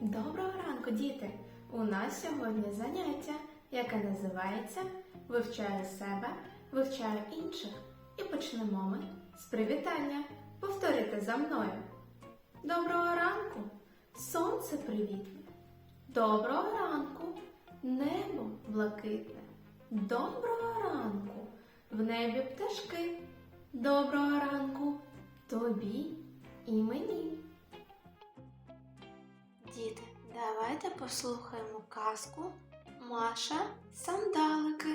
Доброго ранку, діти! У нас сьогодні заняття, яке називається Вивчаю себе, вивчаю інших. І почнемо ми з привітання. Повторюйте за мною. Доброго ранку! Сонце привітне. Доброго ранку! Небо блакитне. Доброго ранку! В небі пташки. Доброго ранку тобі і мені. Послухаємо казку Маша Сандалики.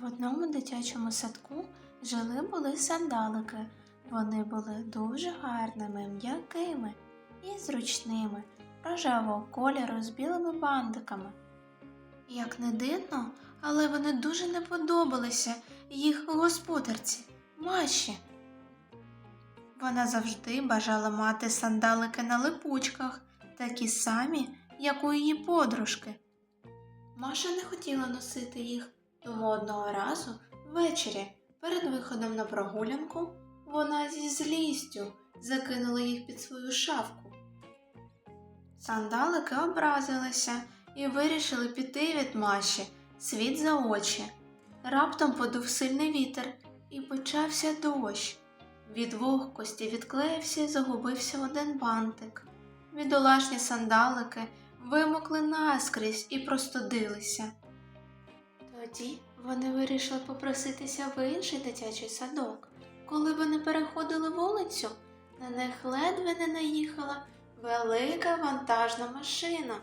В одному дитячому садку жили були сандалики. Вони були дуже гарними, м'якими і зручними, рожевого кольору з білими бантиками. Як не дивно, але вони дуже не подобалися їх господарці Маші. Вона завжди бажала мати сандалики на липучках, такі самі, як у її подружки. Маша не хотіла носити їх, тому одного разу ввечері, перед виходом на прогулянку, вона зі злістю закинула їх під свою шафку. Сандалики образилися і вирішили піти від Маші світ за очі. Раптом подув сильний вітер і почався дощ. Від вогкості відклеївся і загубився один бантик. Бідолашні сандалики вимокли наскрізь і простудилися. Тоді вони вирішили попроситися в інший дитячий садок. Коли вони переходили вулицю, на них ледве не наїхала велика вантажна машина.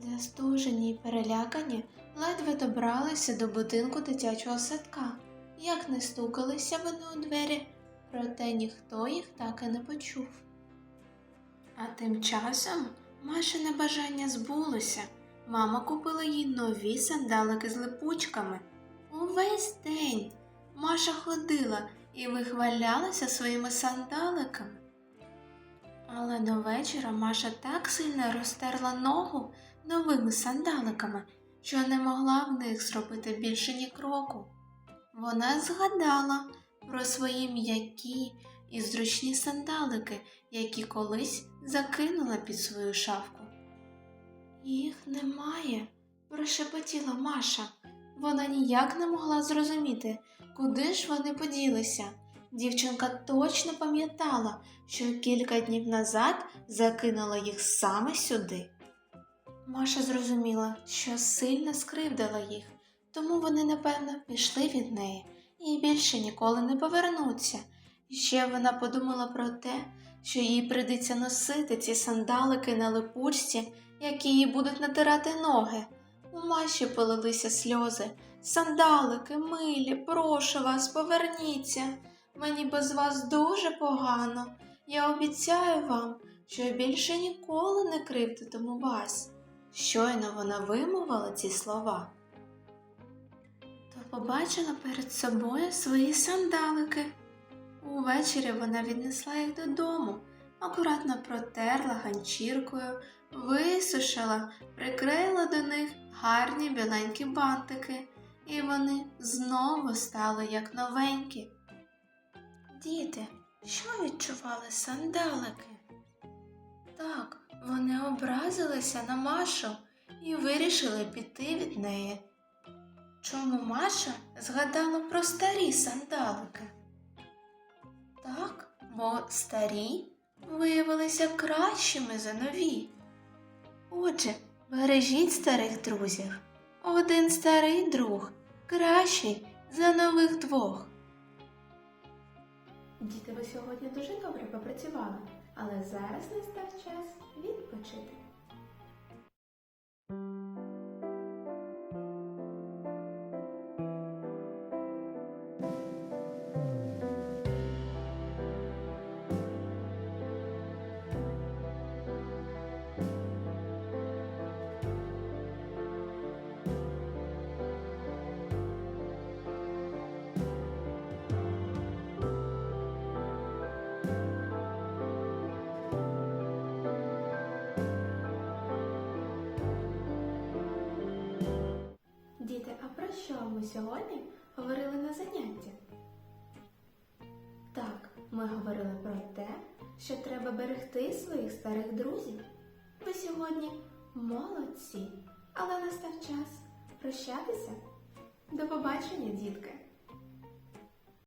Застужені й перелякані ледве добралися до будинку дитячого садка. Як не стукалися вони у двері, проте ніхто їх так і не почув. А тим часом Машине бажання збулося. Мама купила їй нові сандалики з липучками. Увесь день Маша ходила і вихвалялася своїми сандаликами. Але до вечора Маша так сильно розтерла ногу новими сандаликами, що не могла в них зробити більше ні кроку. Вона згадала про свої м'які і зручні сандалики, які колись закинула під свою шафку. Їх немає, прошепотіла Маша. Вона ніяк не могла зрозуміти, куди ж вони поділися. Дівчинка точно пам'ятала, що кілька днів назад закинула їх саме сюди. Маша зрозуміла, що сильно скривдила їх, тому вони, напевно, пішли від неї і більше ніколи не повернуться. Ще вона подумала про те, що їй прийдеться носити ці сандалики на липучці, які їй будуть натирати ноги. У Маші полилися сльози. Сандалики, милі, прошу вас, поверніться. Мені без вас дуже погано. Я обіцяю вам, що я більше ніколи не кривдитиму вас. Щойно вона вимовила ці слова то побачила перед собою свої сандалики. Увечері вона віднесла їх додому, акуратно протерла ганчіркою, висушила, приклеїла до них гарні біленькі бантики, і вони знову стали як новенькі. Діти, що відчували сандалики? Так, вони образилися на Машу і вирішили піти від неї. Чому Маша згадала про старі сандалики? Бо старі виявилися кращими за нові. Отже, бережіть старих друзів. Один старий друг кращий за нових двох. Діти, ви сьогодні дуже добре попрацювали, але зараз настав час відпочити. Діти, а про що ми сьогодні говорили на занятті? Так, ми говорили про те, що треба берегти своїх старих друзів. Ви сьогодні молодці, але настав час прощатися. До побачення, дітки!